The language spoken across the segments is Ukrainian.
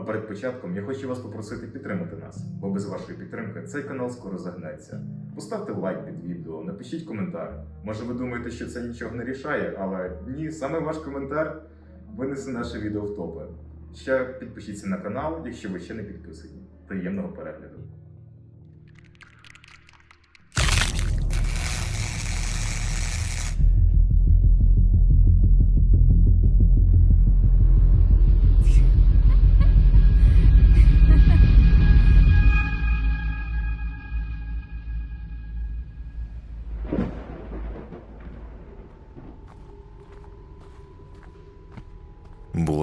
А перед початком я хочу вас попросити підтримати нас, бо без вашої підтримки цей канал скоро загнеться. Поставте лайк під відео, напишіть коментар. Може ви думаєте, що це нічого не рішає, але ні, саме ваш коментар винесе наше відео в топи. Ще підпишіться на канал, якщо ви ще не підписані. Приємного перегляду.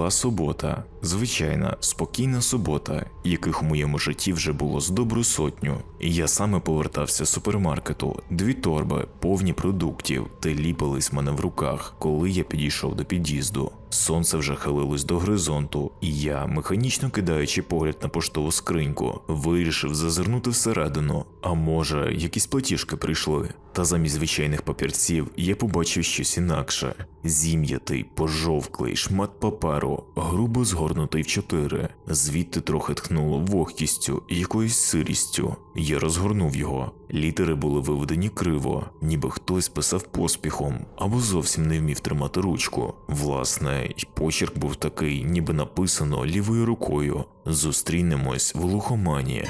Була субота, звичайна, спокійна субота, яких у моєму житті вже було з добру сотню. І я саме повертався з супермаркету, дві торби, повні продуктів, та ліпились мене в руках, коли я підійшов до під'їзду. Сонце вже хилилось до горизонту, і я, механічно кидаючи погляд на поштову скриньку, вирішив зазирнути всередину. А може, якісь платіжки прийшли. Та замість звичайних папірців я побачив щось інакше: зім'ятий, пожовклий шмат паперу, грубо згорнутий в чотири. Звідти трохи тхнуло вогкістю і якоюсь сирістю. Я розгорнув його. Літери були виведені криво, ніби хтось писав поспіхом або зовсім не вмів тримати ручку. Власне, й почерк був такий, ніби написано лівою рукою. Зустрінемось в глухомані.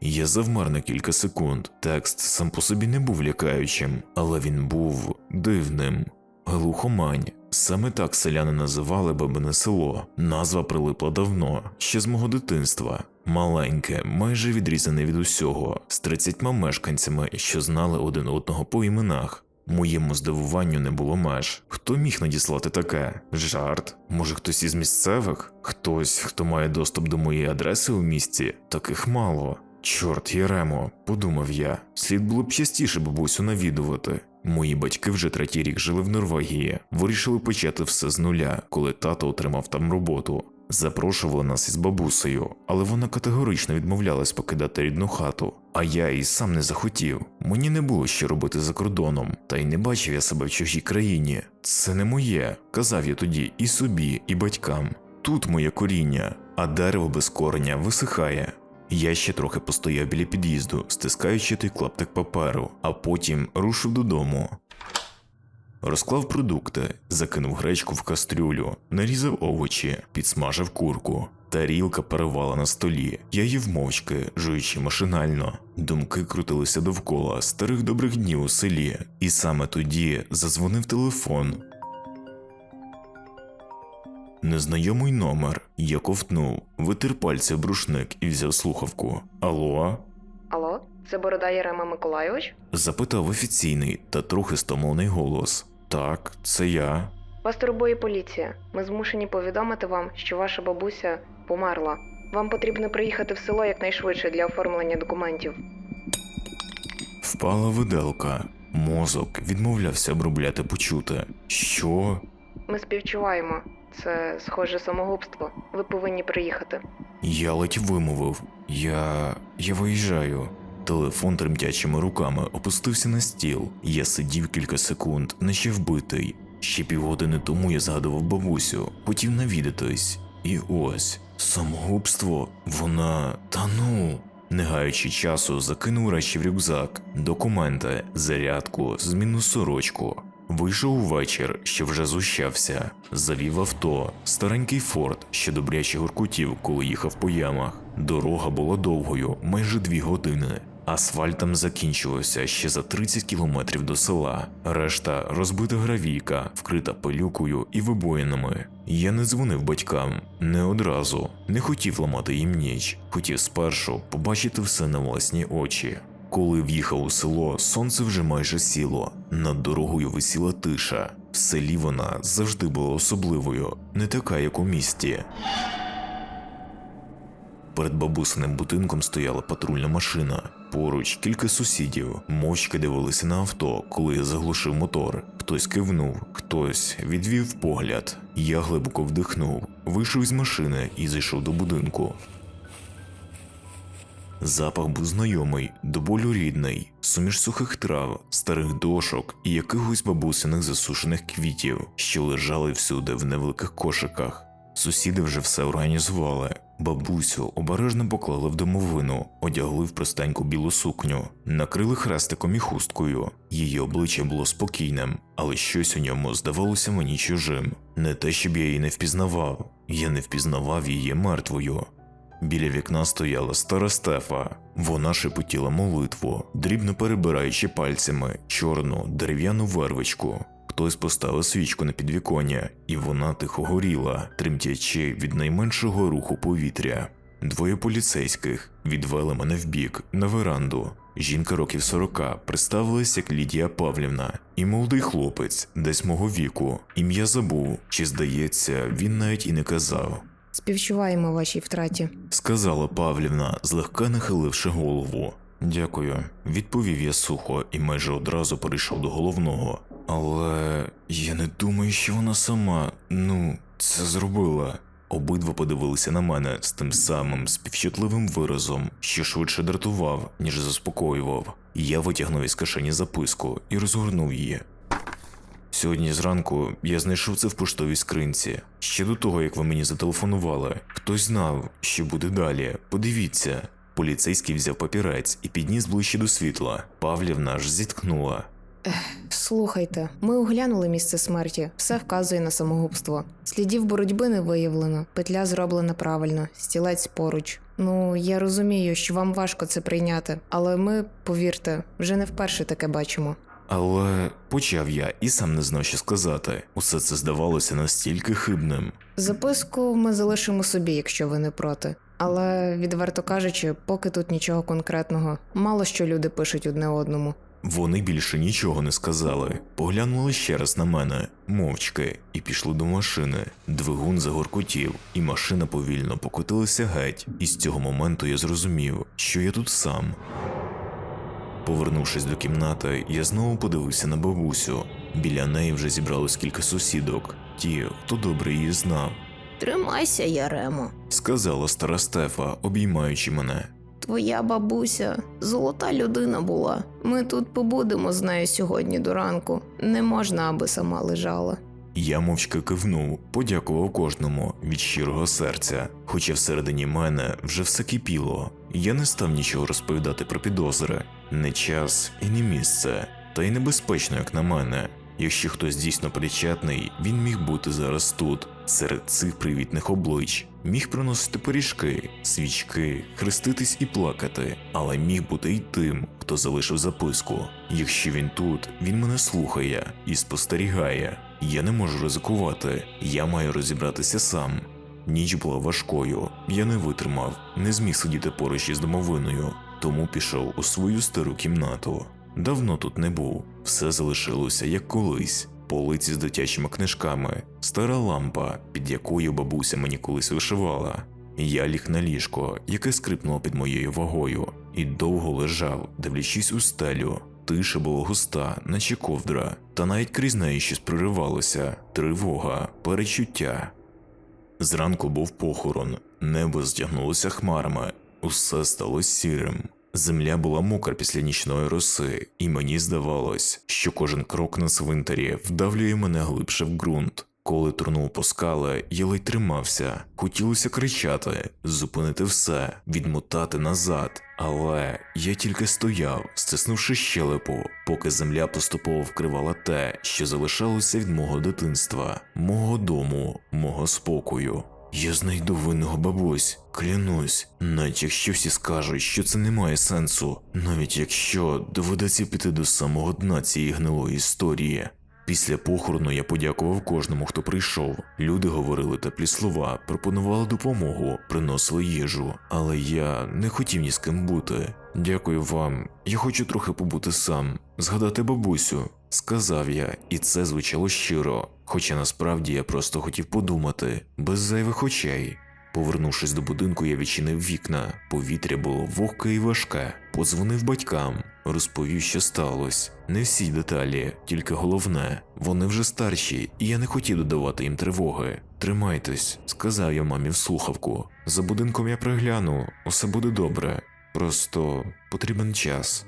Я завмер на кілька секунд. Текст сам по собі не був лякаючим, але він був дивним. Глухомань. Саме так селяни називали бабине село. Назва прилипла давно, ще з мого дитинства. Маленьке, майже відрізане від усього, з 30 мешканцями, що знали один одного по іменах. Моєму здивуванню не було меж. Хто міг надіслати таке? Жарт? Може, хтось із місцевих? Хтось, хто має доступ до моєї адреси у місті? Таких мало. Чорт Єремо, подумав я, слід було б частіше бабусю навідувати. Мої батьки вже третій рік жили в Норвегії, вирішили почати все з нуля, коли тато отримав там роботу. Запрошували нас із бабусею, але вона категорично відмовлялась покидати рідну хату. А я і сам не захотів. Мені не було що робити за кордоном, та й не бачив я себе в чужій країні. Це не моє, казав я тоді і собі, і батькам. Тут моє коріння, а дерево без кореня висихає. Я ще трохи постояв біля під'їзду, стискаючи той клаптик паперу, а потім рушив додому. Розклав продукти, закинув гречку в кастрюлю, нарізав овочі, підсмажив курку. Тарілка перевала на столі. Я їв мовчки, жуючи машинально. Думки крутилися довкола старих добрих днів у селі, і саме тоді зазвонив телефон. Незнайомий номер. Я ковтнув, витер пальці в брушник і взяв слухавку. Алло? Алло, це Борода Єрема Миколайович? запитав офіційний та трохи стомлений голос. Так, це я. Вас турбує поліція. Ми змушені повідомити вам, що ваша бабуся померла. Вам потрібно приїхати в село якнайшвидше для оформлення документів. Впала виделка. Мозок відмовлявся обробляти почуте. Що? Ми співчуваємо. Це схоже самогубство. Ви повинні приїхати. Я ледь вимовив. Я. я виїжджаю. Телефон тремтячими руками опустився на стіл. Я сидів кілька секунд, наче вбитий. Ще півгодини тому я згадував бабусю, хотів навідатись. І ось самогубство, вона. та ну. Не гаючи часу, закинув речі в рюкзак, документи, зарядку, зміну сорочку. Вийшов увечір, що вже зущався, завів авто, старенький форт, що добряче гуркутів, коли їхав по ямах. Дорога була довгою, майже дві години. Асфальт там закінчувався ще за 30 кілометрів до села. Решта розбита гравійка, вкрита пилюкою і вибоїнами. Я не дзвонив батькам не одразу, не хотів ламати їм ніч, хотів спершу побачити все на власні очі. Коли в'їхав у село, сонце вже майже сіло. Над дорогою висіла тиша. В селі вона завжди була особливою, не така, як у місті. Перед бабусиним будинком стояла патрульна машина. Поруч кілька сусідів мовчки дивилися на авто, коли я заглушив мотор. Хтось кивнув, хтось відвів погляд. Я глибоко вдихнув, вийшов із машини і зайшов до будинку. Запах був знайомий, до болю рідний, суміш сухих трав, старих дошок і якихось бабусиних засушених квітів, що лежали всюди в невеликих кошиках. Сусіди вже все організували. Бабусю обережно поклали в домовину, одягли в простеньку білу сукню, накрили хрестиком і хусткою. Її обличчя було спокійним, але щось у ньому здавалося мені чужим. Не те, щоб я її не впізнавав, я не впізнавав її мертвою. Біля вікна стояла стара Стефа. Вона шепотіла молитву, дрібно перебираючи пальцями чорну дерев'яну вервичку. Хтось поставив свічку на підвіконня, і вона тихо горіла, тремтячи від найменшого руху повітря. Двоє поліцейських відвели мене вбік на веранду. Жінка років сорока представилась як Лідія Павлівна, і молодий хлопець, десь мого віку. Ім'я забув, чи здається, він навіть і не казав. Співчуваємо вашій втраті. Сказала Павлівна, злегка нахиливши голову. Дякую, відповів я сухо і майже одразу перейшов до головного. Але я не думаю, що вона сама, ну, це зробила. Обидва подивилися на мене з тим самим співчутливим виразом, що швидше дратував, ніж заспокоював. Я витягнув із кишені записку і розгорнув її. Сьогодні зранку я знайшов це в поштовій скринці. Ще до того, як ви мені зателефонували. Хтось знав, що буде далі. Подивіться. Поліцейський взяв папірець і підніс ближче до світла. Павлівна аж зіткнула. Слухайте, ми оглянули місце смерті, все вказує на самогубство. Слідів боротьби не виявлено, петля зроблена правильно, стілець поруч. Ну, я розумію, що вам важко це прийняти, але ми, повірте, вже не вперше таке бачимо. Але почав я і сам не знав, що сказати. Усе це здавалося настільки хибним. Записку ми залишимо собі, якщо ви не проти. Але, відверто кажучи, поки тут нічого конкретного, мало що люди пишуть одне одному. Вони більше нічого не сказали, поглянули ще раз на мене, мовчки, і пішли до машини. Двигун загоркотів, і машина повільно покотилася геть. І з цього моменту я зрозумів, що я тут сам. Повернувшись до кімнати, я знову подивився на бабусю. Біля неї вже зібралось кілька сусідок, ті, хто добре її знав, Тримайся, Яремо. сказала стара Стефа, обіймаючи мене. Твоя бабуся золота людина була. Ми тут побудемо з нею сьогодні до ранку. Не можна, аби сама лежала. Я мовчки кивнув, подякував кожному від щирого серця, хоча всередині мене вже все кипіло. Я не став нічого розповідати про підозри, не час і не місце, та й небезпечно, як на мене. Якщо хтось дійсно причетний, він міг бути зараз тут, серед цих привітних облич, міг приносити пиріжки, свічки, хреститись і плакати, але міг бути й тим, хто залишив записку. Якщо він тут, він мене слухає і спостерігає. Я не можу ризикувати, я маю розібратися сам. Ніч була важкою, я не витримав, не зміг сидіти поруч із домовиною, тому пішов у свою стару кімнату. Давно тут не був, все залишилося як колись. Полиці з дитячими книжками, стара лампа, під якою бабуся мені колись вишивала. Я ліг на ліжко, яке скрипнуло під моєю вагою, і довго лежав, дивлячись у стелю. Тиша була густа, наче ковдра, та навіть крізь неї щось проривалося тривога, перечуття. Зранку був похорон, небо здягнулося хмарами, усе стало сірим. Земля була мокра після нічної роси, і мені здавалось, що кожен крок на цвинтарі вдавлює мене глибше в ґрунт. Коли турнув по скали, я ледь тримався. Хотілося кричати, зупинити все, відмотати назад. Але я тільки стояв, стиснувши щелепу, поки земля поступово вкривала те, що залишалося від мого дитинства, мого дому, мого спокою. Я знайду винного бабусь, клянусь, навіть якщо всі скажуть, що це не має сенсу, навіть якщо доведеться піти до самого дна цієї гнилої історії. Після похорону я подякував кожному, хто прийшов. Люди говорили теплі слова, пропонували допомогу, приносили їжу, але я не хотів ні з ким бути. Дякую вам. Я хочу трохи побути сам, згадати бабусю, сказав я, і це звучало щиро. Хоча насправді я просто хотів подумати, без зайвих очей. Повернувшись до будинку, я відчинив вікна. Повітря було вогке і важке. Подзвонив батькам, розповів, що сталося. Не всі деталі, тільки головне. Вони вже старші, і я не хотів додавати їм тривоги. Тримайтесь, сказав я мамі в слухавку. За будинком я пригляну, усе буде добре. Просто потрібен час.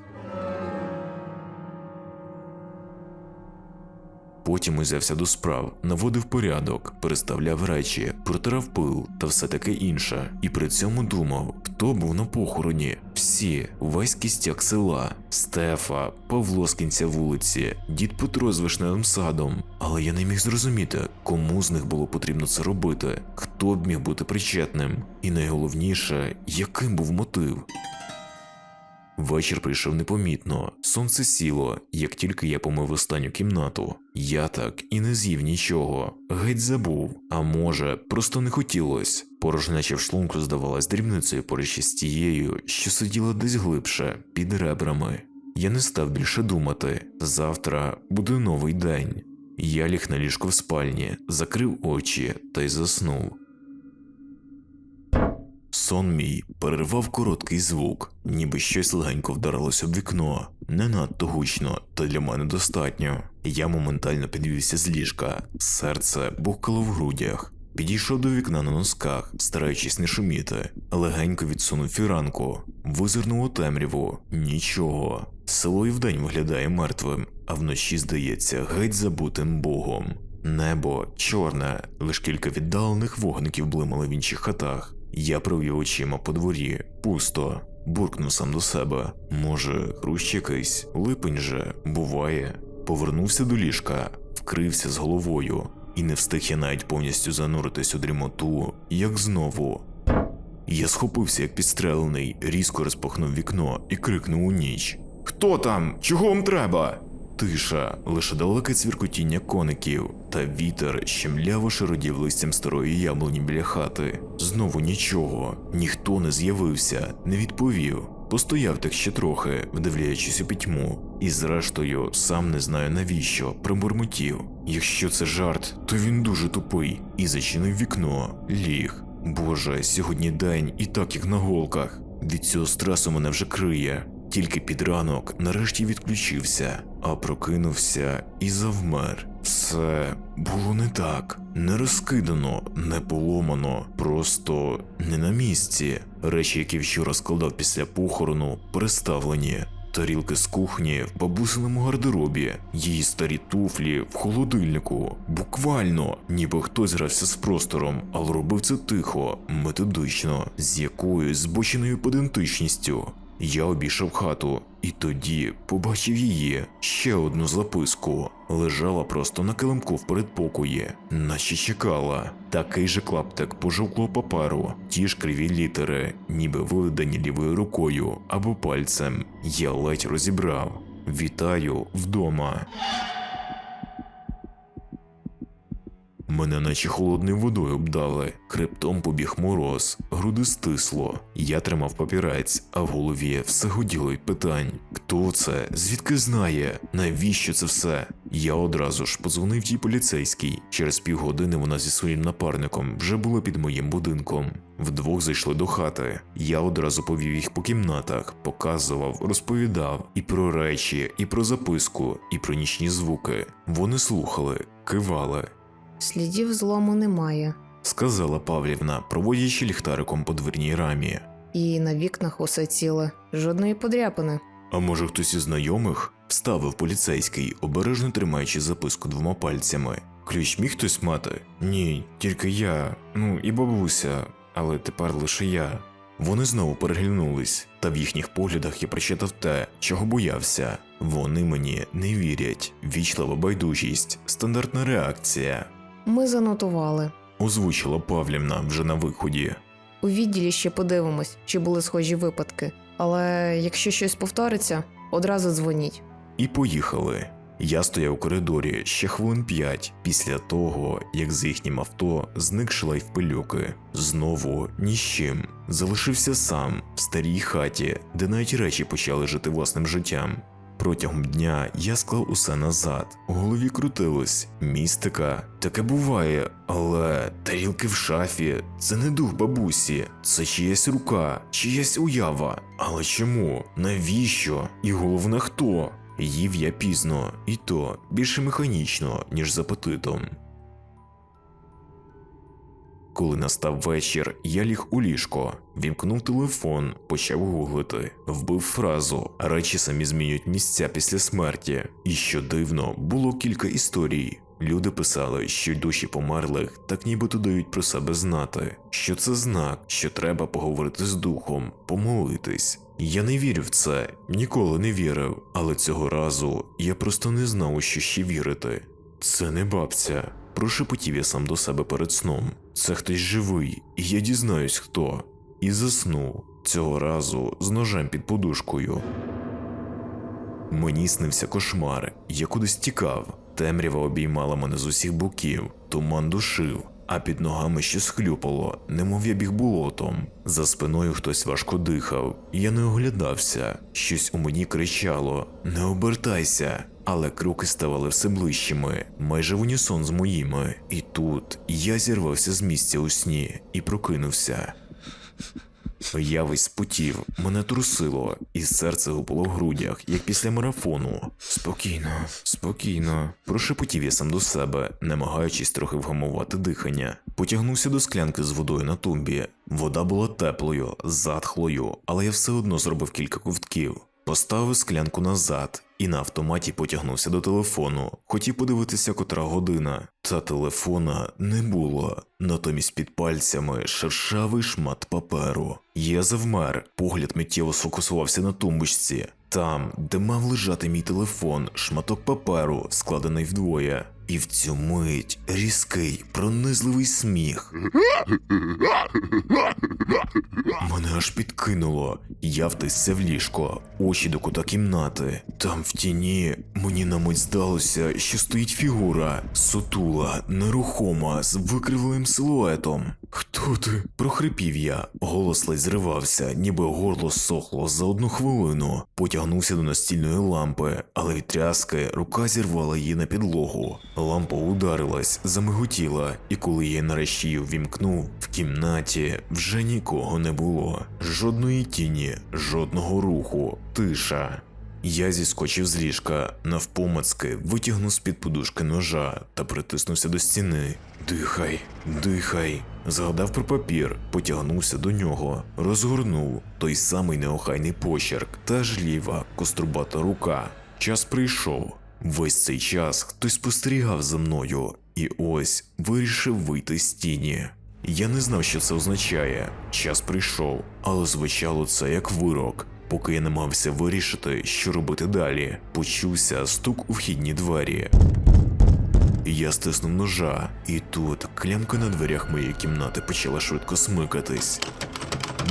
Потім узявся до справ, наводив порядок, переставляв речі, протирав пил та все таке інше. І при цьому думав, хто був на похороні. Всі, весь кістяк села, Стефа, Павло з кінця вулиці, дід Петро з вишневим садом. Але я не міг зрозуміти, кому з них було потрібно це робити, хто б міг бути причетним, і найголовніше, яким був мотив. Вечір прийшов непомітно, сонце сіло, як тільки я помив останню кімнату. Я так і не з'їв нічого, геть забув, а може, просто не хотілось. Порожнеча в шлунку здавалась дрібницею поруч із тією, що сиділа десь глибше, під ребрами. Я не став більше думати. Завтра буде новий день. Я ліг на ліжко в спальні, закрив очі та й заснув. Сон мій перервав короткий звук, ніби щось легенько вдарилось об вікно. Не надто гучно, та для мене достатньо. Я моментально підвівся з ліжка, серце бухкало в грудях. Підійшов до вікна на носках, стараючись не шуміти, легенько відсунув фіранку, визирнув у темряву. Нічого. Село і вдень виглядає мертвим, а вночі здається геть забутим богом. Небо чорне, лиш кілька віддалених вогників блимали в інших хатах. Я провів очима по дворі, пусто, буркнув сам до себе. Може, хрущ якийсь, липень же, буває. Повернувся до ліжка, вкрився з головою, і не встиг я навіть повністю зануритись у дрімоту, як знову. Я схопився як підстрелений, різко розпахнув вікно і крикнув у ніч: Хто там? Чого вам треба? Тиша, лише далеке цвіркотіння коників та вітер, що мляво шародів листям старої яблуні біля хати. Знову нічого, ніхто не з'явився, не відповів. Постояв так ще трохи, вдивляючись у пітьму, і зрештою, сам не знаю навіщо, пробурмотів. Якщо це жарт, то він дуже тупий, і зачинив вікно, ліг. Боже, сьогодні день і так як на голках. Від цього стресу мене вже криє. Тільки під ранок нарешті відключився, а прокинувся і завмер. Все було не так, не розкидано, не поломано, просто не на місці. Речі, які вчора складав після похорону, переставлені. Тарілки з кухні в бабусиному гардеробі, її старі туфлі в холодильнику. Буквально, ніби хтось грався з простором, але робив це тихо, методично, з якоюсь збоченою педантичністю. Я обійшов хату і тоді побачив її ще одну записку. Лежала просто на килимку в передпокої, наче чекала. Такий же клаптик пожовклого паперу, ті ж криві літери, ніби виведені лівою рукою або пальцем. Я ледь розібрав. Вітаю вдома. Мене наче холодною водою обдали, хребтом побіг мороз, груди стисло. Я тримав папірець, а в голові все гуділо й питань: хто це? Звідки знає? Навіщо це все? Я одразу ж подзвонив тій поліцейській. Через півгодини вона зі своїм напарником вже була під моїм будинком. Вдвох зайшли до хати. Я одразу повів їх по кімнатах, показував, розповідав і про речі, і про записку, і про нічні звуки. Вони слухали, кивали. Слідів злому немає, сказала Павлівна, проводячи ліхтариком по дверній рамі. і на вікнах усе ціле, жодної подряпини. А може хтось із знайомих? Вставив поліцейський, обережно тримаючи записку двома пальцями. Ключ міг хтось мати? Ні, тільки я, ну і бабуся, але тепер лише я. Вони знову переглянулись, та в їхніх поглядах я прочитав те, чого боявся. Вони мені не вірять. Вічлива байдужість, стандартна реакція. Ми занотували. Озвучила Павлівна вже на виході. У відділі ще подивимось, чи були схожі випадки. Але якщо щось повториться, одразу дзвоніть. І поїхали. Я стояв у коридорі ще хвилин п'ять після того, як з їхнім авто зник шлейф пилюки. Знову ні з чим. Залишився сам в старій хаті, де навіть речі почали жити власним життям. Протягом дня я склав усе назад. У голові крутилось містика. Таке буває, але тарілки в шафі це не дух бабусі, це чиясь рука, чиясь уява. Але чому? Навіщо? І головне хто? Їв я пізно, і то більше механічно, ніж з апетитом. Коли настав вечір, я ліг у ліжко, вімкнув телефон, почав гуглити, вбив фразу речі самі змінюють місця після смерті. І що дивно, було кілька історій. Люди писали, що душі померлих так нібито дають про себе знати, що це знак, що треба поговорити з духом, помолитись. Я не вірю в це, ніколи не вірив, але цього разу я просто не знав, у що ще вірити. Це не бабця. Прошепотів я сам до себе перед сном. Це хтось живий, і я дізнаюсь хто. І заснув цього разу з ножем під подушкою. Мені снився кошмар, я кудись тікав. Темрява обіймала мене з усіх боків, туман душив, а під ногами щось хлюпало, немов я біг болотом. За спиною хтось важко дихав, я не оглядався, щось у мені кричало: Не обертайся! Але кроки ставали все ближчими, майже в унісон з моїми. І тут я зірвався з місця у сні і прокинувся. Я весь спотів, мене трусило, і серце гупало в грудях, як після марафону. Спокійно, спокійно. Прошепотів я сам до себе, намагаючись трохи вгамувати дихання. Потягнувся до склянки з водою на тумбі. Вода була теплою, затхлою, але я все одно зробив кілька ковтків. Поставив склянку назад і на автоматі потягнувся до телефону. Хотів подивитися, котра година. Та телефона не було. Натомість під пальцями шершавий шмат паперу. Я завмер, погляд миттєво сфокусувався на тумбочці. Там, де мав лежати мій телефон, шматок паперу, складений вдвоє. І в цю мить різкий, пронизливий сміх. Мене аж підкинуло. Я втисся в ліжко, очі до кута кімнати. Там в тіні мені на мить здалося, що стоїть фігура, сутула, нерухома, з викривленим силуетом. Хто ти? прохрипів я. Голос ледь зривався, ніби горло сохло за одну хвилину. Потягнувся до настільної лампи, але від тряски рука зірвала її на підлогу. Лампа ударилась, замиготіла, і коли я нарешті її ввімкнув, в кімнаті вже нікого не було. Жодної тіні, жодного руху, тиша. Я зіскочив з ліжка, навпомацки витягнув з-під подушки ножа та притиснувся до стіни. Дихай, дихай. Згадав про папір, потягнувся до нього, розгорнув той самий неохайний почерк, та ж ліва кострубата рука. Час прийшов. Весь цей час хтось спостерігав за мною, і ось вирішив вийти з тіні. Я не знав, що це означає. Час прийшов, але звучало це як вирок. Поки я намагався вирішити, що робити далі, почувся стук у вхідні двері. Я стиснув ножа, і тут клямка на дверях моєї кімнати почала швидко смикатись.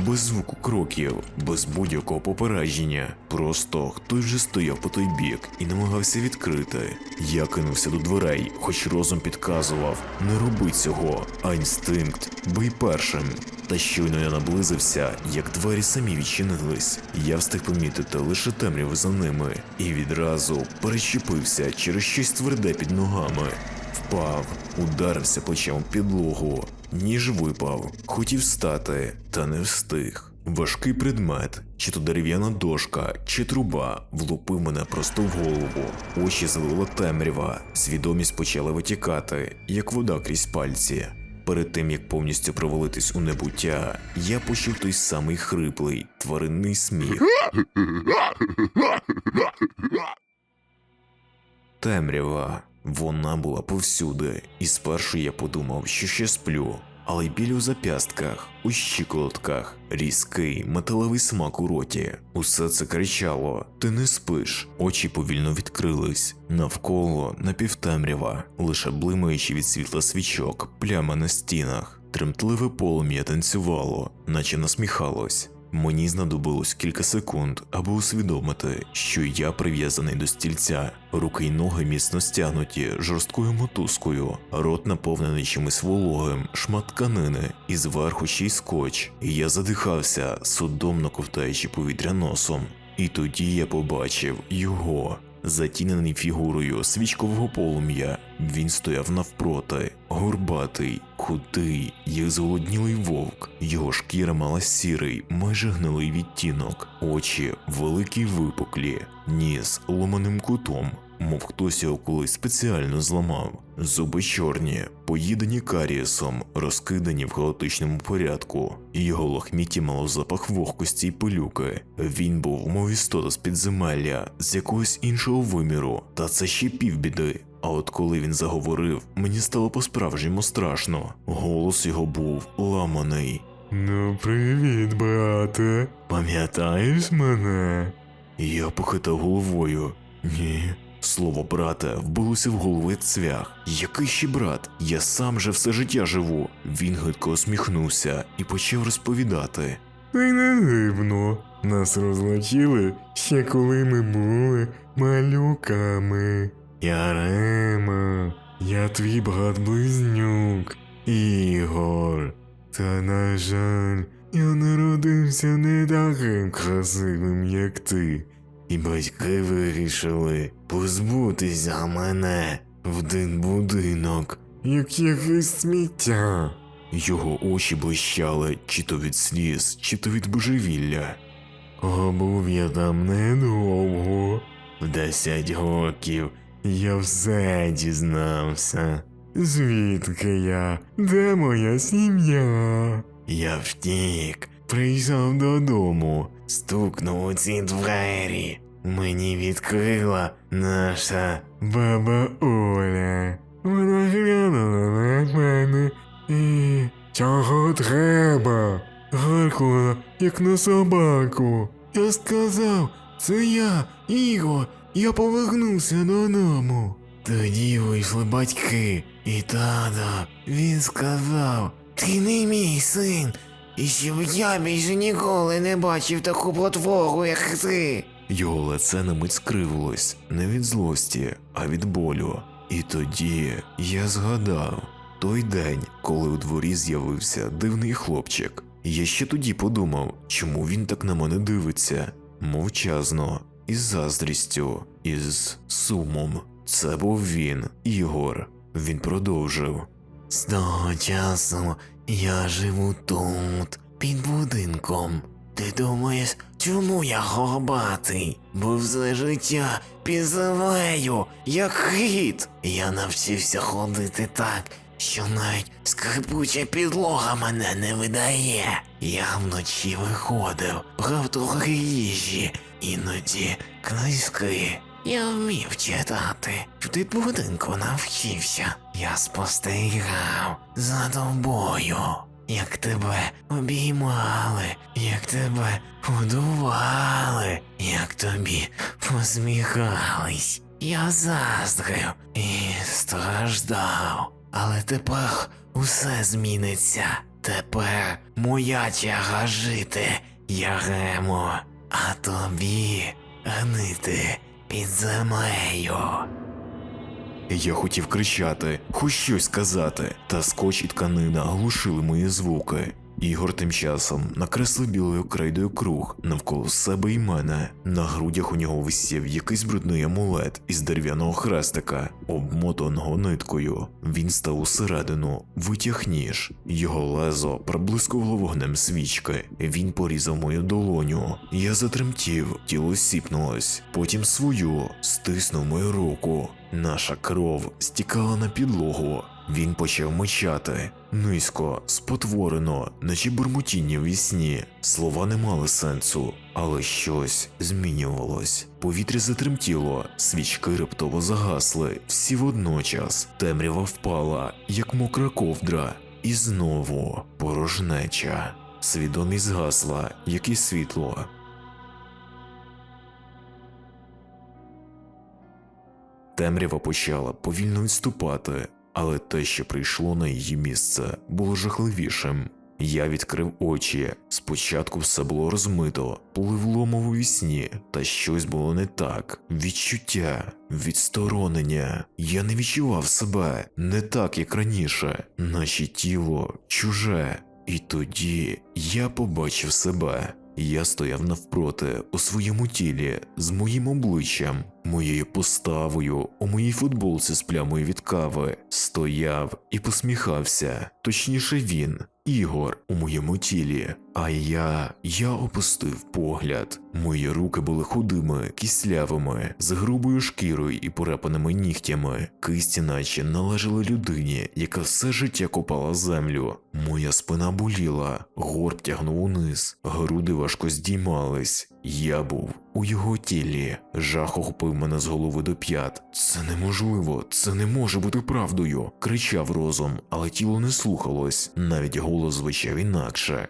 Без звуку кроків, без будь-якого попередження. Просто хтось вже стояв по той бік і намагався відкрити. Я кинувся до дверей, хоч розум підказував не роби цього, а інстинкт бий першим. Та щойно я наблизився, як двері самі відчинились. Я встиг помітити лише темряву за ними і відразу перещепився через щось тверде під ногами. Впав, ударився плечем підлогу, ніж випав, хотів встати, та не встиг. Важкий предмет, чи то дерев'яна дошка, чи труба, влупив мене просто в голову. Очі залила темрява, свідомість почала витікати, як вода крізь пальці. Перед тим як повністю провалитись у небуття, я почув той самий хриплий, тваринний сміх. Темрява. Вона була повсюди, і спершу я подумав, що ще сплю, але біль у зап'ястках, у щиколотках, різкий металевий смак у роті. Усе це кричало: Ти не спиш. Очі повільно відкрились. Навколо напівтемрява, лише блимаючи від світла свічок, плями на стінах. Тремтливе полум'я танцювало, наче насміхалось. Мені знадобилось кілька секунд, аби усвідомити, що я прив'язаний до стільця, руки й ноги міцно стягнуті жорсткою мотузкою, рот наповнений чимось вологим, шмат тканини, і зверху ще й скотч. І я задихався, судомно ковтаючи повітря носом. І тоді я побачив його. Затінений фігурою свічкового полум'я, він стояв навпроти, горбатий, худий, як зголоднілий вовк. Його шкіра мала сірий, майже гнилий відтінок, очі великі випуклі, ніс ломаним кутом, мов хтось його колись спеціально зламав. Зуби чорні, поїдені карієсом, розкидані в хаотичному порядку, і його лохміті мало запах вогкості й пилюки. Він був, мов істота з підземелля, з якогось іншого виміру, та це ще півбіди. А от коли він заговорив, мені стало по-справжньому страшно. Голос його був ламаний. Ну, привіт, брате. Пам'ятаєш мене? Я похитав головою. Ні. Слово брате вбилося в голову як цвях. Який ще брат? Я сам же все життя живу. Він гидко усміхнувся і почав розповідати. Ти не дивно. Нас розлучили ще коли ми були малюками. Ярема, я твій брат близнюк, Ігор. Та, на жаль, я народився не таким красивим, як ти. І батьки вирішили позбутися мене в один будинок, як якесь сміття. Його очі блищали чи то від сліз, чи то від божевілля. О, був я там недовго. В десять років я все дізнався. Звідки я? Де моя сім'я? Я втік, прийшов додому, стукнув у ці двері. Мені відкрила наша баба Оля. Вона глянула на мене і чого треба? Гаркнула, як на собаку. Я сказав, це я, Ігор, я повернувся додому. Тоді вийшли батьки, і тато, він сказав, ти не мій син, і щоб я більше ніколи не бачив таку потвору, як ти. Його лице на мить скривилось не від злості, а від болю. І тоді я згадав той день, коли у дворі з'явився дивний хлопчик. Я ще тоді подумав, чому він так на мене дивиться, мовчазно, із заздрістю, із сумом. Це був він, Ігор. Він продовжив. З того часу я живу тут, під будинком. Ти думаєш, чому я горбатий? Бо все життя під як хід. Я навчився ходити так, що навіть скрипуча підлога мене не видає. Я вночі виходив, брав трохи їжі, іноді книжки. Я вмів читати. В будинку навчився. Я спостерігав за тобою. Як тебе обіймали, як тебе годували, як тобі посміхались. Я заздрив і страждав. Але тепер усе зміниться. Тепер моя тяга жити, Яремо, а тобі гнити під землею. Я хотів кричати, хоч щось сказати, та скотч і тканина глушили мої звуки. Ігор тим часом накреслив білою крейдою круг навколо себе і мене. На грудях у нього висів якийсь брудний амулет із дерев'яного хрестика, обмотаного ниткою. Він став усередину, витяг ніж. Його лезо проблискувало вогнем свічки. Він порізав мою долоню. Я затремтів, тіло сіпнулось. Потім свою стиснув мою руку. Наша кров стікала на підлогу. Він почав мечати. Низько, спотворено, наче бурмотіння в сні. Слова не мали сенсу, але щось змінювалось. Повітря затремтіло, свічки раптово загасли, всі водночас. Темрява впала, як мокра ковдра. І знову порожнеча. Свідомість згасла, як і світло. Темрява почала повільно відступати, але те, що прийшло на її місце, було жахливішим. Я відкрив очі. Спочатку все було розмито, пливло мов у вісні, та щось було не так. Відчуття, відсторонення. Я не відчував себе не так, як раніше, наче тіло чуже. І тоді я побачив себе. Я стояв навпроти у своєму тілі з моїм обличчям, моєю поставою у моїй футболці з плямою від кави, стояв і посміхався. Точніше, він, Ігор, у моєму тілі. А я. я опустив погляд. Мої руки були худими, кислявими, з грубою шкірою і порепаними нігтями. Кисті наче належали людині, яка все життя копала землю. Моя спина боліла, горб тягнув униз, груди важко здіймались. Я був у його тілі. Жах охопив мене з голови до п'ят. Це неможливо, це не може бути правдою. кричав розум, але тіло не слухалось. Навіть голос звучав інакше,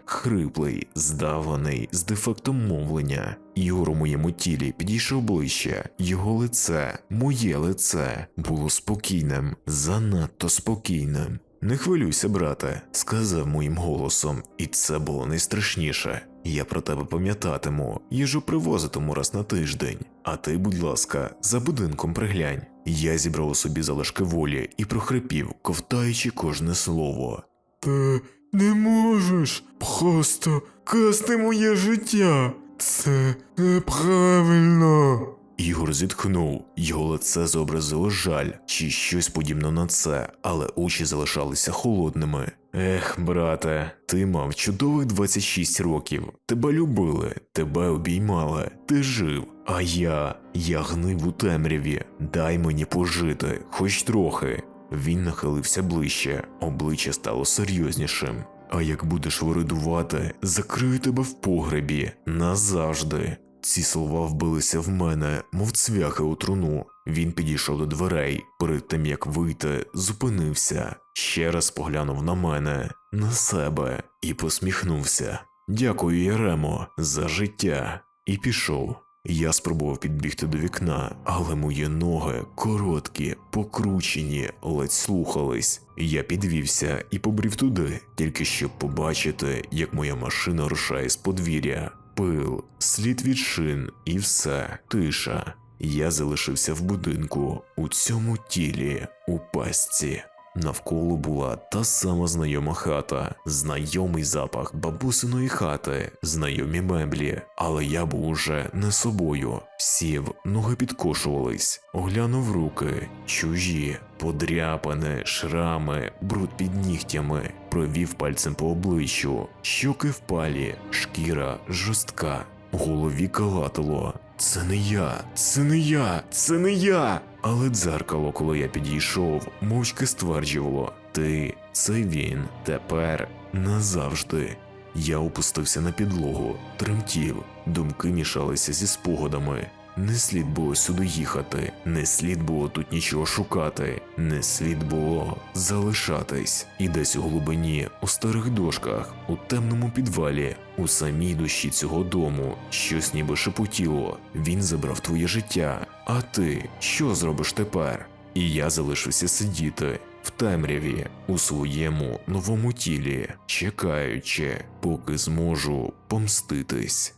хриплий, здавлений, з дефектом мовлення. Ігор у моєму тілі підійшов ближче. Його лице, моє лице, було спокійним, занадто спокійним. Не хвилюйся, брате, сказав моїм голосом, і це було найстрашніше. Я про тебе пам'ятатиму, їжу привозитиму раз на тиждень. А ти, будь ласка, за будинком приглянь. Я зібрав у собі залишки волі і прохрипів, ковтаючи кожне слово. Ти не можеш просто красти моє життя. Це неправильно. Ігор зітхнув, його лице зобразило жаль чи щось подібне на це, але очі залишалися холодними. Ех, брате, ти мав чудових 26 років. Тебе любили, тебе обіймали, ти жив. А я, я гнив у темряві. Дай мені пожити, хоч трохи. Він нахилився ближче, обличчя стало серйознішим. А як будеш виридувати, закрию тебе в погребі назавжди. Ці слова вбилися в мене, мов цвяхи у труну. Він підійшов до дверей, перед тим як вийти, зупинився, ще раз поглянув на мене, на себе і посміхнувся. Дякую, Єремо, за життя. І пішов. Я спробував підбігти до вікна, але мої ноги короткі, покручені, ледь слухались. Я підвівся і побрів туди, тільки щоб побачити, як моя машина рушає з подвір'я. Пил, слід від шин і все, тиша. Я залишився в будинку, у цьому тілі, у пастці. Навколо була та сама знайома хата, знайомий запах бабусиної хати, знайомі меблі, але я був уже не собою. Сів, ноги підкошувались, оглянув руки, чужі, подряпане, шрами, бруд під нігтями, провів пальцем по обличчю, щоки впалі, шкіра жорстка, в голові калатило. Це не я, це не я, це не я. Але дзеркало, коли я підійшов, мовчки стверджувало: ти це він, тепер назавжди. Я опустився на підлогу, тремтів, думки мішалися зі спогадами. Не слід було сюди їхати, не слід було тут нічого шукати, не слід було залишатись. І десь у глибині, у старих дошках, у темному підвалі, у самій душі цього дому, щось ніби шепотіло. Він забрав твоє життя. А ти що зробиш тепер? І я залишився сидіти в темряві у своєму новому тілі, чекаючи, поки зможу помститись.